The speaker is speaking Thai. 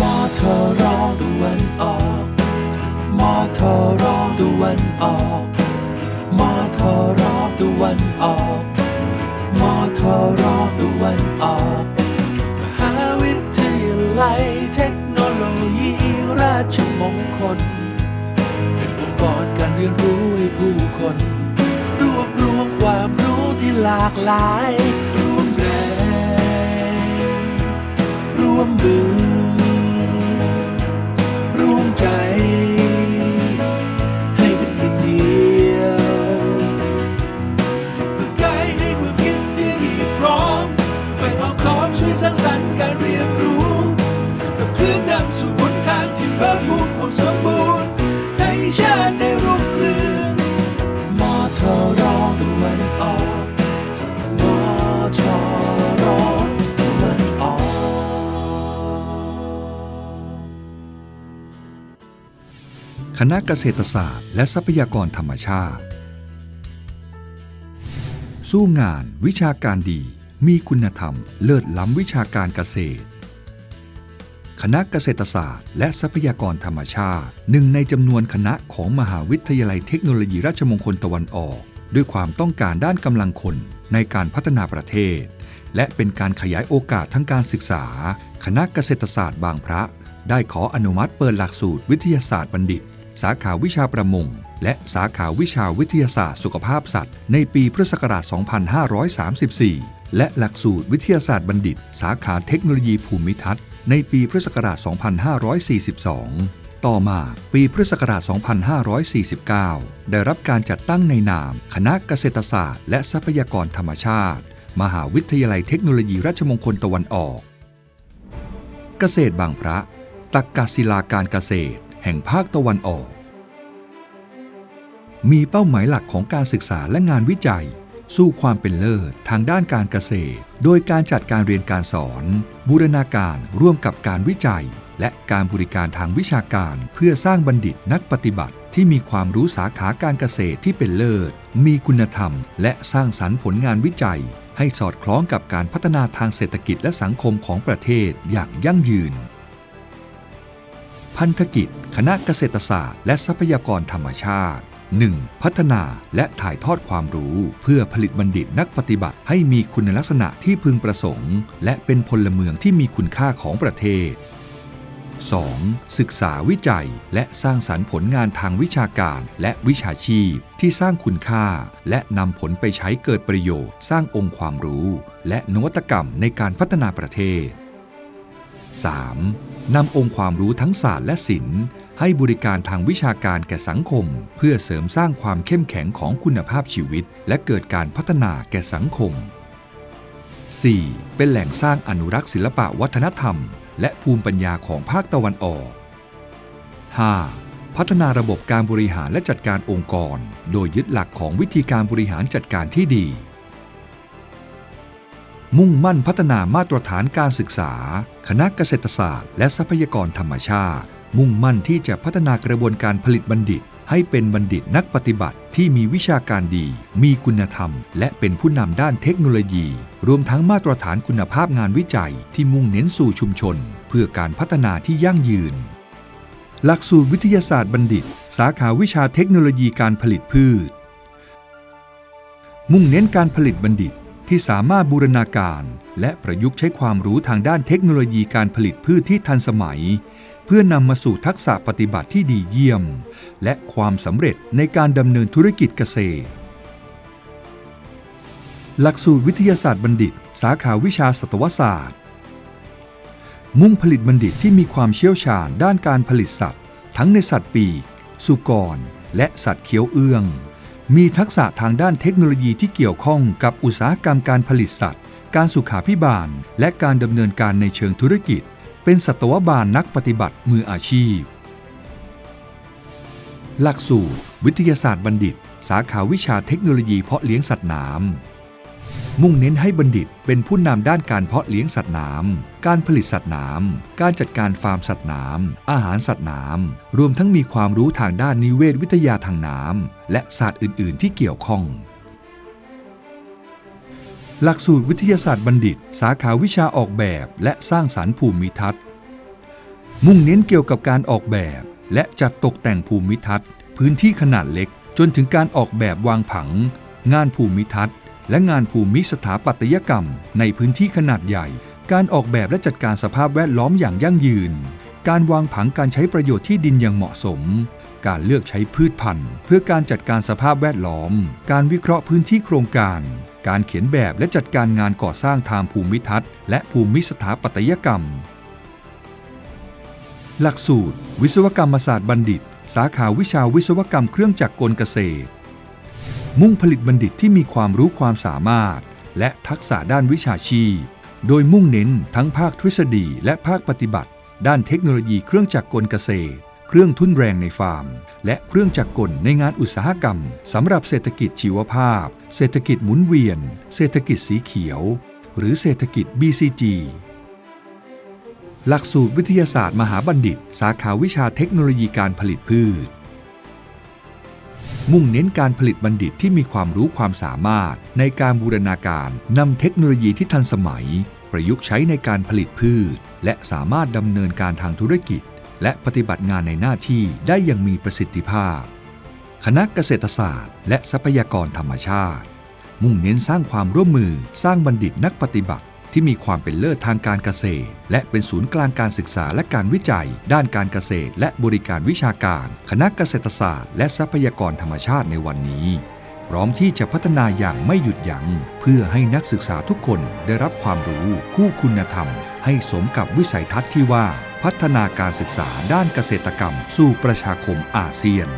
มอทอรอตะวันออกมอทอรอตะวันออกมอทอรอตะวันออกมอทอรอตะวันออกมหาวิทยาลัยเทคโนโลยีราชมงคล เป็นองค์กรการเรียนรู้ให้ผู้คน รวบรวมความรู้ที่หลากหลายร่วมแรงร่วมมือ ใจ ให้เป็นหนึ่งเดียวจุดประกลในความคิดที่มีพร้อมไปเอาขอมช่วยสร้างสรรค์การเรียน คณะเกษตรศาสตร์และทรัพยากรธรรมชาติ สู้งานวิชาการดีมีคุณธรรมเลิศล้ำวิชาการเกษตร คณะเกษตรศาสตร์และทรัพยากรธรรมชาติหนึ่งในจำนวนคณะของมหาวิทยาลัยเทคโนโลยีราชมงคลตะวันออก ด้วยความต้องการด้านกำลังคนในการพัฒนาประเทศ และเป็นการขยายโอกาสทั้งการศึกษา คณะเกษตรศาสตร์บางพระ ได้ขออนุมัติเปิดหลักสูตรวิทยาศาสตร์บัณฑิต สาขาวิชาประมง และสาขาวิชาวิทยาศาสตร์สุขภาพสัตว์ ในปีพุทธศักราช 2534 และหลักสูตรวิทยาศาสตร์บัณฑิต สาขาเทคโนโลยีภูมิทัศน์ ในปีพุทธศักราช 2542 ต่อมาปีพุทธศักราช 2549 ได้รับการจัดตั้งในนาม คณะเกษตรศาสตร์ และทรัพยากรธรรมชาติ มหาวิทยาลัยเทคโนโลยีราชมงคลตะวันออก เกษตรบางพระ ตักกศิลาการเกษตร แห่งภาคตะวันออก มีเป้าหมายหลักของการศึกษาและงานวิจัย สู่ความเป็นเลิศทางด้านการเกษตร โดยการจัดการเรียนการสอน บูรณาการร่วมกับการวิจัย และการบริการทางวิชาการ เพื่อสร้างบัณฑิตนักปฏิบัติ ที่มีความรู้สาขาการเกษตรที่เป็นเลิศ มีคุณธรรม และสร้างสรรค์ผลงานวิจัย ให้สอดคล้องกับการพัฒนาทางเศรษฐกิจและสังคมของประเทศอย่างยั่งยืนพันธกิจ คณะเกษตรศาสตร์และทรัพยากรธรรมชาติ 1. พัฒนาและถ่ายทอดความรู้ เพื่อผลิตบัณฑิตนักปฏิบัติให้มีคุณลักษณะที่พึงประสงค์ และเป็นพลเมืองที่มีคุณค่าของประเทศ 2. ศึกษาวิจัยและสร้างสรรค์ผลงานทางวิชาการและวิชาชีพ ที่สร้างคุณค่า และนำผลไปใช้เกิดประโยชน์ สร้างองค์ความรู้ และนวัตกรรมในการพัฒนาประเทศ 3. นำองค์ความรู้ทั้งศาสตร์และศิลป์ ให้บริการทางวิชาการแก่สังคม เพื่อเสริมสร้างความเข้มแข็งของคุณภาพชีวิต และเกิดการพัฒนาแก่สังคม 4. เป็นแหล่งสร้างอนุรักษ์ศิลปะวัฒนธรรม และภูมิปัญญาของภาคตะวันออก 5. พัฒนาระบบการบริหารและจัดการองค์กร โดยยึดหลักของวิธีการบริหารจัดการที่ดี มุ่งมั่นพัฒนามาตรฐานการศึกษา คณะเกษตรศาสตร์ และทรัพยากรธรรมชาติ มุ่งมั่นที่จะพัฒนากระบวนการผลิตบัณฑิต ให้เป็นบัณฑิตนักปฏิบัติที่มีวิชาการดี มีคุณธรรม และเป็นผู้นำด้านเทคโนโลยี รวมทั้งมาตรฐานคุณภาพงานวิจัยที่มุ่งเน้นสู่ชุมชน เพื่อการพัฒนาที่ยั่งยืน หลักสูตรวิทยาศาสตร์บัณฑิต สาขาวิชาเทคโนโลยีการผลิตพืช มุ่งเน้นการผลิตบัณฑิตที่สามารถบูรณาการ และประยุกต์ใช้ความรู้ทางด้านเทคโนโลยีการผลิตพืชที่ทันสมัย เพื่อนำมาสู่ทักษะปฏิบัติที่ดีเยี่ยม และความสำเร็จในการดำเนินธุรกิจเกษตร หลักสูตรวิทยาศาสตร์บัณฑิต สาขาวิชาสัตวศาสตร์ มุ่งผลิตบัณฑิตที่มีความเชี่ยวชาญด้านการผลิตสัตว์ ทั้งในสัตว์ปีก สุกร และสัตว์เคี้ยวเอื้อง มีทักษะทางด้านเทคโนโลยีที่เกี่ยวข้องกับอุตสาหกรรมการผลิตสัตว์ การสุขาพิบาล และการดำเนินการในเชิงธุรกิจ เป็นสัตวบาลนักปฏิบัติมืออาชีพ หลักสูตร วิทยาศาสตร์บัณฑิต สาขาวิชาเทคโนโลยีเพาะเลี้ยงสัตว์น้ำมุ่งเน้นให้บัณฑิตเป็นผู้นำด้านการเพาะเลี้ยงสัตว์น้ำการผลิตสัตว์น้ำการจัดการฟาร์มสัตว์น้ำอาหารสัตว์น้ำรวมทั้งมีความรู้ทางด้านนิเวศวิทยาทางน้ำและศาสตร์อื่น ๆ ที่เกี่ยวข้อง หลักสูตรวิทยาศาสตร์บัณฑิต สาขาวิชาออกแบบและสร้างสารรค์ภูมิทัศน์ มุ่งเน้นเกี่ยวกับการออกแบบ และจัดตกแต่งภูมิทัศน์ พื้นที่ขนาดเล็ก จนถึงการออกแบบวางผัง งานภูมิทัศน์ และงานภูมิสถาปัตยกรรม ในพื้นที่ขนาดใหญ่ การออกแบบและจัดการสภาพแวดล้อมอย่างยั่งยืน การวางผังการใช้ประโยชน์ที่ดินอย่างเหมาะสม การเลือกใช้พืชพันธุ์ เพื่อการจัดการสภาพแวดล้อม การวิเคราะห์พื้นที่โครงการ การเขียนแบบและจัดการงานก่อสร้างทางภูมิทัศน์ และภูมิสถาปัตยกรรม หลักสูตร วิศวกรรมศาสตร์บัณฑิต สาขาวิชาวิศวกรรมเครื่องจักรกลเกษตร มุ่งผลิตบัณฑิตที่มีความรู้ความสามารถ และทักษะด้านวิชาชีพ โดยมุ่งเน้นทั้งภาคทฤษฎีและภาคปฏิบัติ ด้านเทคโนโลยีเครื่องจักรกลเกษตร เครื่องทุ่นแรงในฟาร์ม และเครื่องจักรกลในงานอุตสาหกรรมสำหรับเศรษฐกิจชีวภาพ เศรษฐกิจหมุนเวียน เศรษฐกิจสีเขียว หรือเศรษฐกิจ BCG หลักสูตรวิทยาศาสตร์มหาบัณฑิต สาขาวิชาเทคโนโลยีการผลิตพืช มุ่งเน้นการผลิตบัณฑิตที่มีความรู้ความสามารถ ในการบูรณาการนำเทคโนโลยีที่ทันสมัย ประยุกต์ใช้ในการผลิตพืช และสามารถดำเนินการทางธุรกิจ และปฏิบัติงานในหน้าที่ได้อย่างมีประสิทธิภาพ คณะเกษตรศาสตร์ และทรัพยากรธรรมชาติ มุ่งเน้นสร้างความร่วมมือสร้างบัณฑิตนักปฏิบัติที่มีความเป็นเลิศทางการเกษตร และเป็นศูนย์กลางการศึกษาและการวิจัย ด้านการเกษตร และบริการวิชาการ คณะเกษตรศาสตร์ และทรัพยากรธรรมชาติในวันนี้ พร้อมที่จะพัฒนาอย่างไม่หยุดยัง้งเพื่อให้นักศึกษาทุกคนได้รับความรู้คู่คุณธรรม ให้สมกับวิสัยทัศน์ที่ว่า พัฒนาการศึกษาด้านเกษตรกรรมสู่ประชาคมอาเซียน